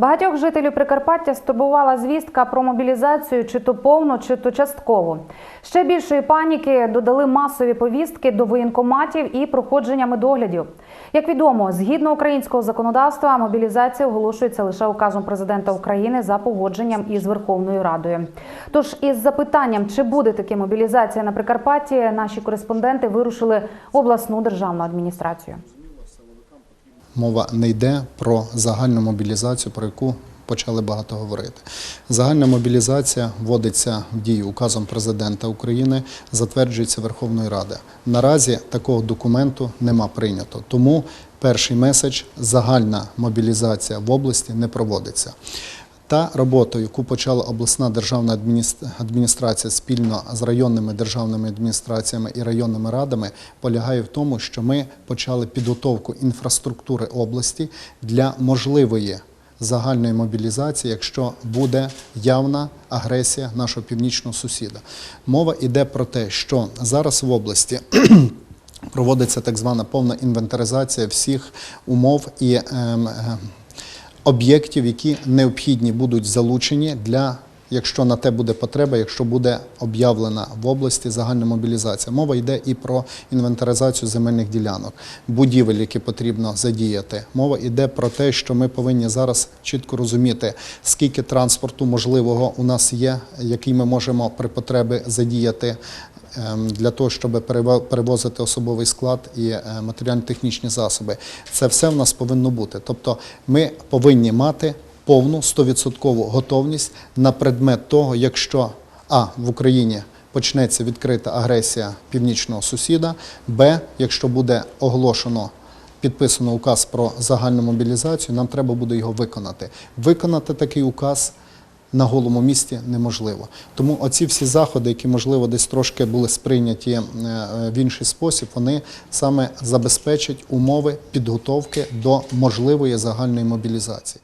Багатьох жителів Прикарпаття стурбувала звістка про мобілізацію чи то повну, чи то часткову. Ще більшої паніки додали масові повістки до воєнкоматів і проходження медоглядів. Як відомо, згідно українського законодавства, мобілізація оголошується лише указом президента України за погодженням із Верховною Радою. Тож із запитанням, чи буде таки мобілізація на Прикарпатті, наші кореспонденти вирушили в обласну державну адміністрацію. Мова не йде про загальну мобілізацію, про яку почали багато говорити. Загальна мобілізація вводиться в дію указом президента України, затверджується Верховною Радою. Наразі такого документу нема прийнято. Тому перший меседж загальна мобілізація в області не проводиться. Та робота, яку почала обласна державна адміністр- адміністрація спільно з районними державними адміністраціями і районними радами, полягає в тому, що ми почали підготовку інфраструктури області для можливої загальної мобілізації, якщо буде явна агресія нашого північного сусіда. Мова йде про те, що зараз в області проводиться так звана повна інвентаризація всіх умов і ем, е, об'єктів, які необхідні будуть залучені для. Якщо на те буде потреба, якщо буде об'явлена в області загальна мобілізація, мова йде і про інвентаризацію земельних ділянок, будівель, які потрібно задіяти. Мова йде про те, що ми повинні зараз чітко розуміти, скільки транспорту можливого у нас є, який ми можемо при потребі задіяти для того, щоб перево- перевозити особовий склад і е, матеріально-технічні засоби. Це все в нас повинно бути. Тобто ми повинні мати повну 100% готовність на предмет того, якщо А в Україні почнеться відкрита агресія північного сусіда, Б, якщо буде оголошено підписано указ про загальну мобілізацію, нам треба буде його виконати. Виконати такий указ на голому місті неможливо. Тому оці всі заходи, які можливо десь трошки були сприйняті е, в інший спосіб, вони саме забезпечать умови підготовки до можливої загальної мобілізації.